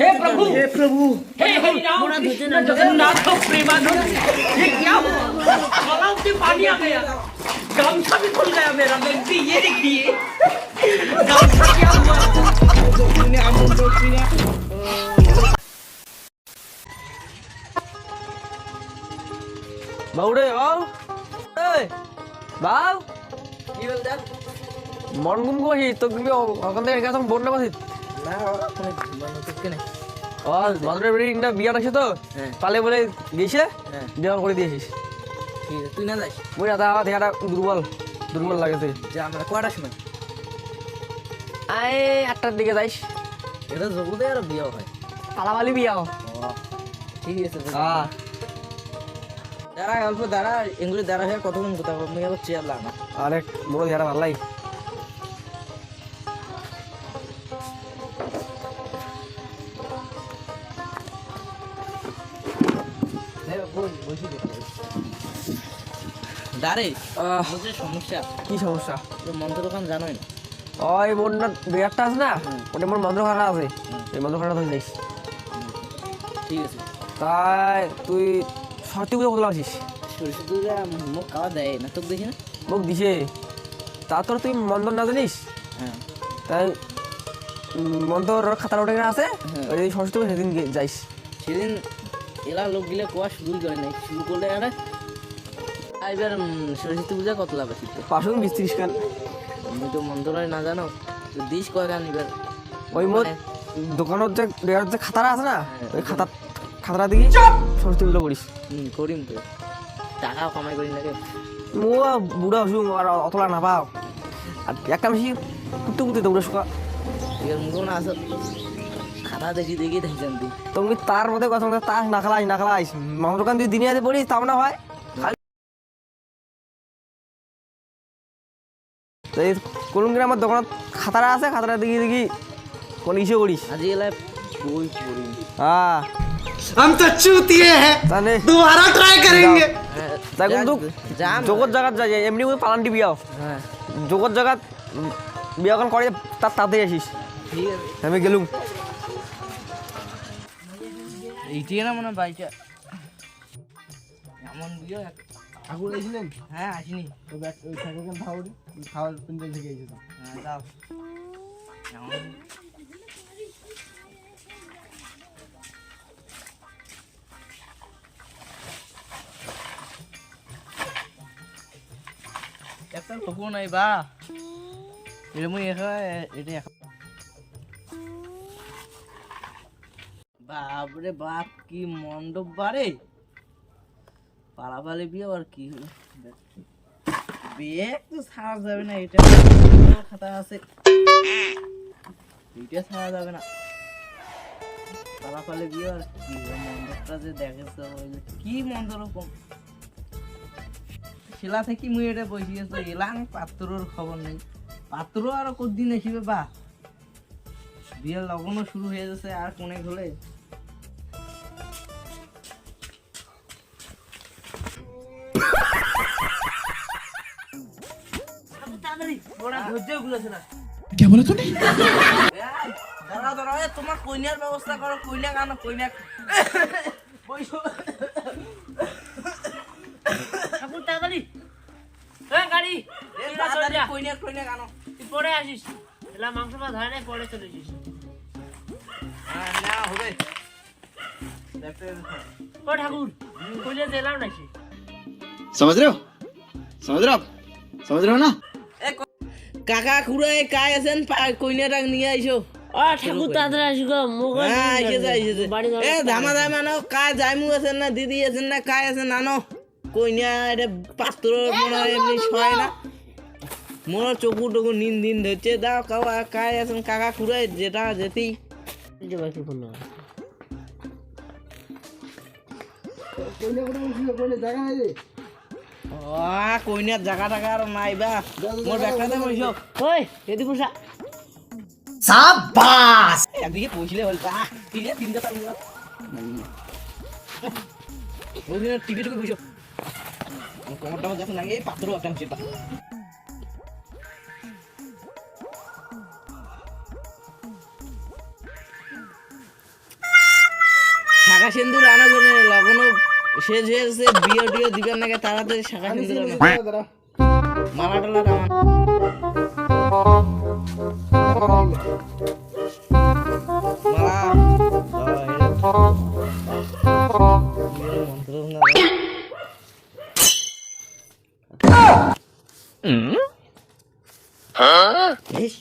हे प्रभु हे प्रभु हे हरि राम कृष्ण जगन्नाथ प्रेमानंद ये क्या हुआ गलाव से पानी आ गया गामछा भी खुल गया मेरा व्यक्ति ये देखिए गामछा क्या हुआ বাউরে বাউ এই বাউ কি বল দেখ মন গুম কহি তো তুমি ওখান থেকে গেছো বোন না বাসিত ও বিয়ার আছে তো? হ্যাঁ। পালে বলে গেছে হ্যাঁ। করে দিয়েছিস। তুই না যাস? মুই আদা আমার দেখাটা দুর্বল দুর্বল লাগেছে। যা আমরা কটার সময়? আই আটটার দিকে যাইস। এটা জগুদে আর বিয়ে হয়। ঠিক আছে হ্যাঁ দাঁড়া অল্প দাঁড়া এগুলি দাঁড়া হয়ে কতক্ষণ কথা বলব চেয়ার লাগা আরেক বড় দেখাটা ভালো লাগে দাঁড়ে সমস্যা। কি সমস্যা? মন্ত্র দোকান জানোই না। ওই বোনটা বিয়ারটা আছে না? ওটা মোর মন্ত্র খাটা আছে। এই মন্ত্র খাটা তুই ঠিক আছে। তাই তুই সত্যি পুজো করতে পারছিস? মুখ খাওয়া দেয় না তোকে দেখি না? মোক দিছে। তারপর তুই মন্ত্র না জানিস? হ্যাঁ। তাই মন্ত্র খাতার ওটা আছে। হ্যাঁ। ওই সরস্বতী সেদিন যাইস। সেদিন এলা লোক গিলে কোয়া শুরুই করে নাই। শুরু করলে আরে এবার সরস্বতী পূজা কত লাভ আছে? পাঁচশো বিশ ত্রিশ খান আমি তো মন্ত্রণায় না জানো তো দিস কয় গান এবার? ওই মোট মানে- দোকানের যে দেওয়ার যে খাতাটা আছে না হ্যাঁ। ওই খাতা খাতাটা দিকে সরস্বতী পুজো করিস। হুম করিম তো। টাকাও কামাই করি নাকি মো বুড়া হসু আর অতলা না পাও। আর একটা বেশি কুটতে কুটতে দৌড়ে শুকা এবার মুখো না আসো। খাতা দেখি দেখি দেখি জানতি তুমি তার মধ্যে কথা বলতে তাস না খেলাইস না খেলাইস মামার দোকান তুই দিনে আতে পড়িস তাও না হয় তো এই কোন দিন আমার দোকানত খাতারা আছে খাতারা দেখি দেখি কোন ইসে করিস আজ এলা বই পড়ি হ্যাঁ हम तो चूतिए हैं তাহলে दोबारा ट्राई करेंगे হ্যাঁ, তাই কিন্তু যাম জগৎ জায়গাত যাই এমনি কোনো পালান্টি বিয়াও হ্যাঁ জগৎ জায়গাত বিয়া এখন করে তার তাতে আসিস ঠিক আছে আমি গেলুম এইটি না মনে হয় বাইকটা এমন বিয়ে ঠাকুর এসেছিলেন হ্যাঁ আসিনি। ব্যাগ ওই ঠাকুরকে খাওয়ার খাওয়ার প্যান্ডেল থেকে এসেছিলাম হ্যাঁ যাও। এমন। একটা লোকও নাই বা। এটা মুই এখানে এটা বাপরে বাপ, কি মণ্ডপ বারে? পালাপালি বিয়ে আর কি হলো? বিয়ে তো ছাড়া যাবে না, এটা খাতা আছে। এটা ছাড়া যাবে না। পালাপালি বিয়ে আর কি যে দেখেছে কি শিলা থেকে মুই এটা পাত্রর খবর নেই। পাত্র আরও কদিন আসিবে বা? বিয়ের লগনও শুরু হয়ে যাচ্ছে আর কোনে হলে দাঁড়াও দাঁড়াও এ, তোমার কইনার ব্যবস্থা করো কইনা আনো কইনা বইসো ঠাকুর তাড়াতাড়ি হ্যাঁ গাড়ি এ, তুই না চলে তাড়াতাড়ি যা। কইনা কইনা আনো তুই পরে আসিস এলা মাংস ভাত হয় নাই পরে চলে যাস হ্যাঁ না হবে দেখতে ও ঠাকুর কইলে দিলাম নাকি समझ रहे हो समझ रहे हो आप समझ रहे हो ना কাকা খুড়াই কাই আছেন? পা- কইনাটা নিয়ে আইসো ও ঠাকুর তাড়াতাড়ি আসি গো মুখ আইসে আইসে এ ধামা ধামা আনো কায় জাইমু আছেন না দিদি আছেন না কায় আছেন আনো কইনা এটা পাত্র মনে হয় এমনি ছয় না। মোর চকু টকু নিন দিন ধরছে। দাও কাকা কায় আছেন কাকা খুড়াই যেটা যেতেই যে বাকি ফোন না। আ কইনার জায়গা টাকা আর নাই বা। মোর ব্যাগটাতে বইস ওই এদিকে বসা এদিকে পৌঁছলে হল ঠিক আছে তিনটা তার ওইখানে টিভি টুকু বইস কোমরটা যখন লাগে পাত্র একটা সেটা শাখা সিন্দুর আনা করে লগ্ন শেষ হয়েছে বিয়ে টিয়ে দিবেন নাকি তাড়াতাড়ি শাখা সিন্দুর আনো। মালা। টালা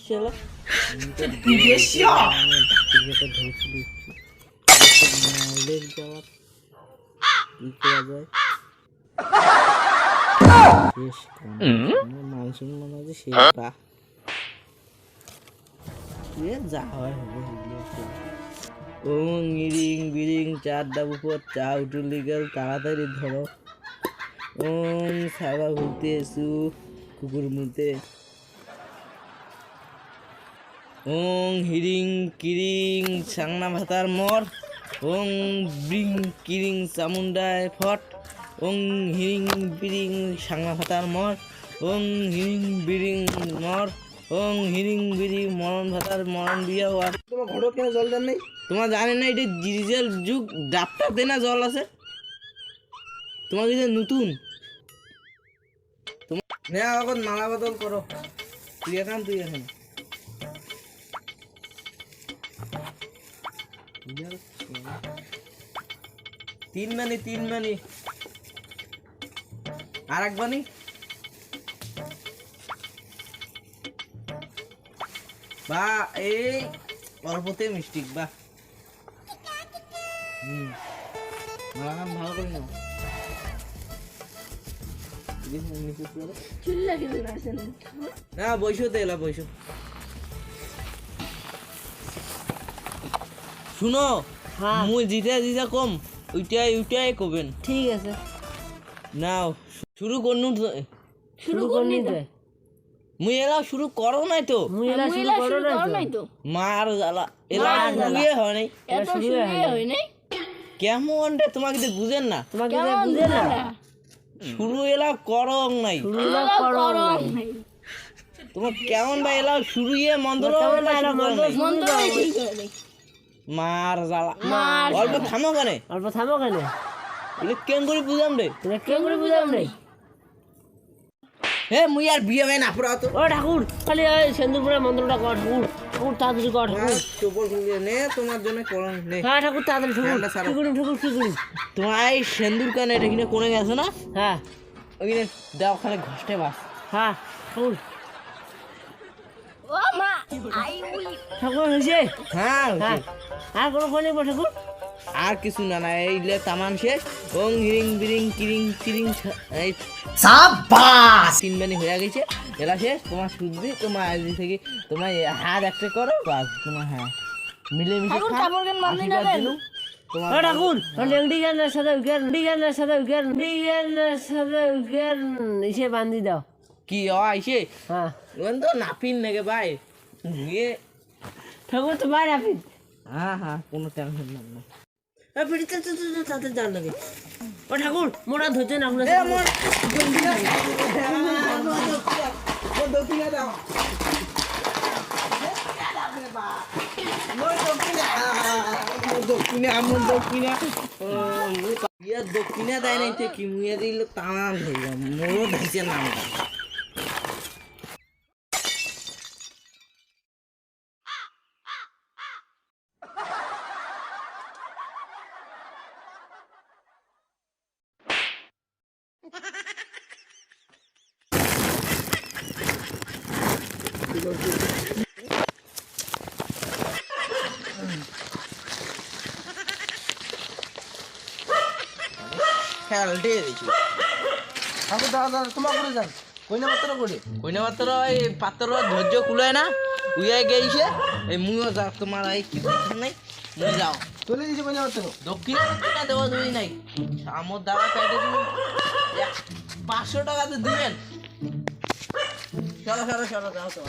চলো মাইলের করা যায়। মনে হয় যা হয় ওং ইরিং বিরিং চার ডাবু চা তাড়াতাড়ি ধরো। ওং সাবা ঘুরতে এসু কুকুর মুতে। ওং হিরিং কিরিং সাংনা ভাতার মর। ওং ব্রিং কিরিং চামুন্ডায় ফট। ওং হিরিং বিরিং সাংনা ভাতার মর। ওং হিরিং বিরিং মর। ওং হিরিং বিরিং মরণ ভাতার মরণ দিয়া ওয়ার তোমার ঘটক কেন জল দেন নেই? তোমার জানে না এটা ডিজিটাল যুগ ডাক্তার দেনা জল আছে। তোমার কিছু নতুন? নে এখন মালা বদল করো। তুই এখন তুই এখন। তিন মানি তিন মানি। আর এক বানি বা, এই অল্পতে মিষ্টি, বা। হুম। ভালো করে। না শুনো মুই জিতে জিতে কম ওইটাই ওইটাই কবেন। ঠিক আছে। নাও শুরু করনু শুরু করনি তো? মুই এলা শুরু করো নাই তো। মুই এলা শুরু করো না তো? মার জ্বালা এলা শুরুয়ে হয় নাই। কেমন রে তোমাকে তো বুঝেন না। তোমাকে যে বুঝে না? শুরু এলা করং নাই। শুরু এলা করো নাই। তোমার কেমন ভাই এলা শুরুয়ে এলা মন্ত্র মার জ্বালা। অল্প থামো কেন অল্প থামো কেন? এলে কেন করে বুঝাম রে? তুমি কে করে বুঝাম নাই হে মুই আর বিয়ে হয় না পুরা তো। ও ঠাকুর খালি ওই সেন্দুরপুরে কর ঠাকুর। ঠাকুর তাড়াতাড়ি কর ঠাকুর। চোপড় খুলে নে তোমার জন্য করং নে। হ্যাঁ ঠাকুর তাড়াতাড়ি ঠাকুর। ঠান্ডা সারো। কি করি ঠাকুর। কি করি তোমার এই সেন্দুর কানে এটা কিনে গেছে না? হ্যাঁ। ওইখানে দাও খালি ঘষ্টে বাস। হ্যাঁ ঠাকুর। ঠাকুর হয়েছে? হ্যাঁ হ্যাঁ। আর কোনো ঠাকুর আর কিছু না না এইলে তামান শেষ। ওং হিরিং বিরিং কিরিং কিরিং তিন বানি হয়ে গেছে এলা শেষ। তোমার শুদ্ধি তোমার আজ থেকে তোমার হাত একটা করো বাস তোমার হ্যাঁ। তোমার ঠাকুর লেংডি গানের সাথে উইকেট লেংডি গানের সাথে উইকেট গানের সাথে উইকেট ইসে বান্ধি দাও। কি আইসে হ্যাঁ। তো নাপিন নাকি ভাই? ঠাকুর তো বাইরে আপনি? হ্যাঁ হ্যাঁ কোনো টেনশন না তাতে যান লাগে। ও ঠাকুর মোরা ধরছে না আপনার দক্ষিণে আমার দক্ষিণে ইয়া দক্ষিণে দেয় নাই তো কি মুয়ে দিল হয়ে গেল মোরও ধাইছে নামটা খেয়ালটে দিছি ঠাকুর দাদা দাদা তোমার করে যান। কইনা মাত্র করে কইনা পাত্র এই পাত্র ধৈর্য কুলায় না উইয়াই গেছে এই মুইও যা তোমার এই কি দরকার নাই মুই যাও। চলে দিয়েছে কইনা মাত্র। দক্ষিণে দক্ষিণে দেওয়া তুমি নাই। আমার দাদা চাইতে তুমি পাঁচশো টাকা তো দিবেন। সরো সরো সরো যাও তো